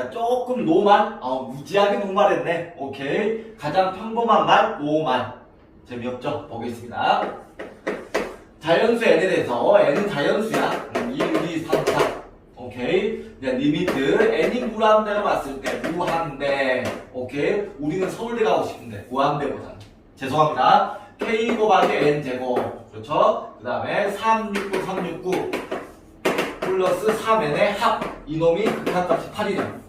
자, 조금 노말, 어, 무지하게 노말했네. 오케이. 가장 평범한 말, 노말. 재미없죠? 보겠습니다. 자연수 n에 대해서 n은 자연수야. 음, 1, 2, 3, 4. 오케이. 이제 리미트 n이 무한대로 봤을 때 무한대. 오케이. 우리는 서울대 가고 싶은데 무한대보다는. 죄송합니다. k 곱하기 n 제곱. 그렇죠? 그 다음에 369, 369 플러스 3n의 합. 이놈이 극한값이 8이냐.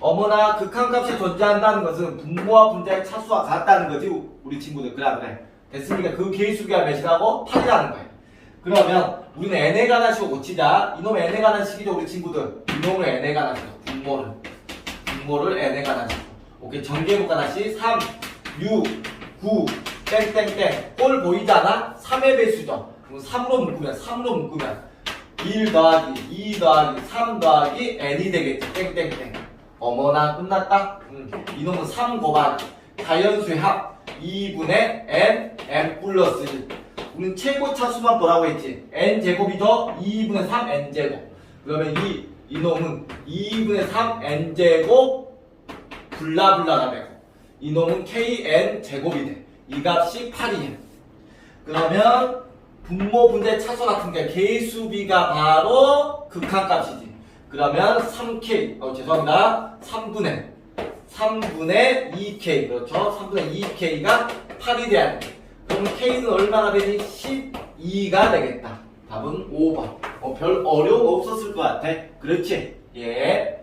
어머나 극한값이 존재한다는 것은 분모와 분자의 차수와 같다는 거지 우- 우리 친구들 그래 안 그래 됐습니까? 그 개수가 몇이라고? 8이라는 거예요 그러면 우리는 n에 관한 식으로 고치자 이놈 n에 관한 식이죠 우리 친구들 이놈을 n에 관한 식으로 분모를 분모를 n에 관한 식으로 오케이 전개부 관한 식 3, 6, 9 땡땡땡 꼴 보이지 않아? 3의 배수죠 그럼 3으로 묶으면 3으로 묶으면 1 더하기 2 더하기 3 더하기 n이 되겠지. 땡땡땡. 어머나 끝났다? 음, 이놈은 3 곱하기 자연수의 합 2분의 n n 플러스 1 우리는 최고 차수만 보라고 했지. n 제곱이죠 2분의 3 n 제곱. 그러면 이 이놈은 2분의 3 n 제곱 블라블라가 되고 이놈은 kn 제곱이 돼 이 값이 8이야 그러면 분모 분자 차수 같은 게 개수비가 바로 극한값이지. 그러면 3k 어 죄송합니다. 3분의 3분의 2k 그렇죠. 3분의 2k가 8이 돼야 돼. 그럼 k는 얼마나 되니? 12가 되겠다. 답은 5번. 어, 별 어려움 없었을 것 같아. 그렇지? 예.